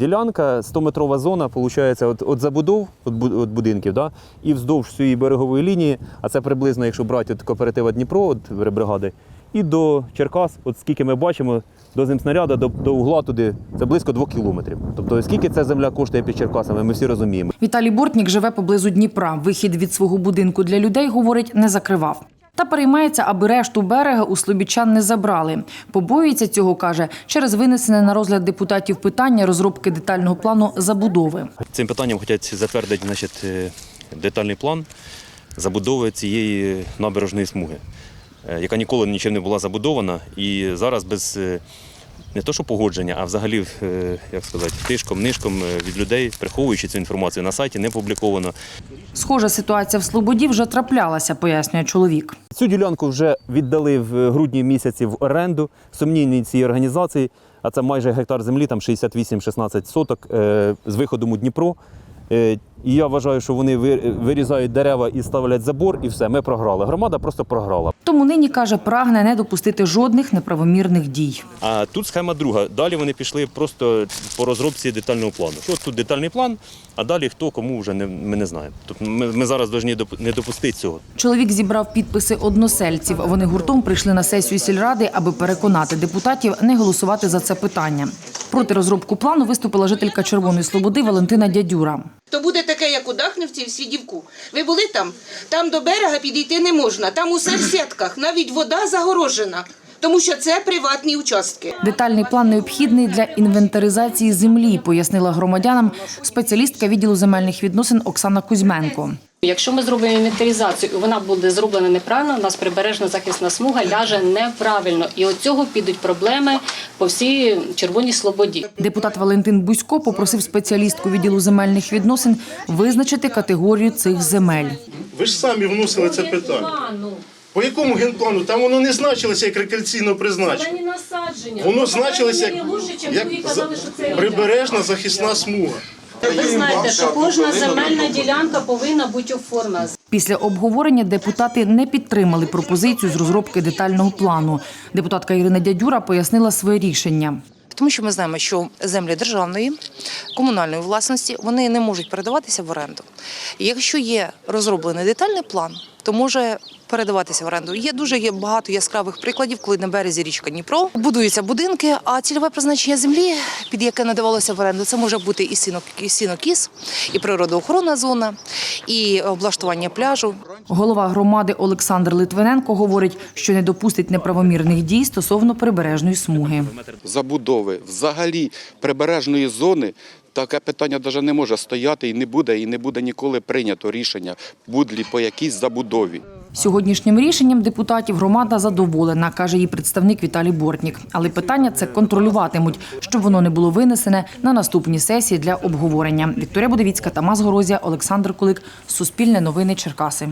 ділянка, 100-метрова зона, виходить, от, от забудов, от, будинків, да, і вздовж всієї берегової лінії, а це приблизно, якщо брати от кооператива Дніпро, от бригади, і до Черкас, от скільки ми бачимо, до земснаряда, до, до угла туди, це близько двох кілометрів. Тобто, скільки ця земля коштує під Черкасами, ми всі розуміємо. Віталій Бортнік живе поблизу Дніпра. Вихід від свого будинку для людей, говорить, не закривав. Та переймається, аби решту берега у слобідчан не забрали. Побоюється цього, каже, через винесене на розгляд депутатів питання розробки детального плану забудови. Цим питанням хочуть затвердити значить, е, детальний план забудови цієї набережної смуги, е, яка ніколи нічим не була забудована. І зараз без е, не то, що погодження, а взагалі, е, як сказати, тишком, нишком е, від людей, приховуючи цю інформацію на сайті, не опубліковано. Схожа ситуація в Слободі вже траплялася, пояснює чоловік. Цю ділянку вже віддали в грудні місяці в оренду сумнівній цій організації, а це майже гектар землі, там 68-16 соток е, з виходом у Дніпро. І я вважаю, що вони ви- вирізають дерева і ставлять забор, і все, ми програли. Громада просто програла. Тому нині каже, прагне не допустити жодних неправомірних дій. А тут схема друга. Далі вони пішли просто по розробці детального плану. Що тут детальний план, а далі хто кому вже не, ми не знаємо. Тобто ми, ми зараз повинні не допустити цього. Чоловік зібрав підписи односельців. Вони гуртом прийшли на сесію сільради, аби переконати депутатів не голосувати за це питання. Проти розробку плану виступила жителька Червоної Слободи Валентина Дядюра. То буде таке, як у Дахнівці в Свідівку. Ви були там? Там до берега підійти не можна. Там усе в сітках, навіть вода загорожена, тому що це приватні участки. Детальний план необхідний для інвентаризації землі, пояснила громадянам спеціалістка відділу земельних відносин Оксана Кузьменко. Якщо ми зробимо інвентаризацію, і вона буде зроблена неправильно, у нас прибережна захисна смуга ляже неправильно, і от цього підуть проблеми по всій червоній слободі. Депутат Валентин Бузько попросив спеціалістку відділу земельних відносин визначити категорію цих земель. Ви ж самі вносили це питання. По якому генплану? Там воно не значилося як рекреаційно призначення. насадження. Воно значилося як, як за- прибережна захисна смуга. Ви знаєте, що кожна земельна ділянка повинна бути оформлена. Після обговорення депутати не підтримали пропозицію з розробки детального плану. Депутатка Ірина Дядюра пояснила своє рішення. Тому що ми знаємо, що землі державної, комунальної власності вони не можуть передаватися в оренду. Якщо є розроблений детальний план, то може передаватися в оренду. Є дуже є багато яскравих прикладів, коли на березі річка Дніпро будуються будинки, а цільове призначення землі, під яке надавалося в оренду, це може бути і сінокіс, і природоохоронна зона, і облаштування пляжу. Голова громади Олександр Литвиненко говорить, що не допустить неправомірних дій стосовно прибережної смуги. забудови, взагалі прибережної зони, таке питання навіть не може стояти і не буде, і не буде ніколи прийнято рішення будлі по якійсь забудові. Сьогоднішнім рішенням депутатів громада задоволена, каже її представник Віталій Бортнік. Але питання це контролюватимуть, щоб воно не було винесене на наступні сесії для обговорення. Вікторія Будовіцька, Тамас Горозія, Олександр Кулик. Суспільне новини Черкаси.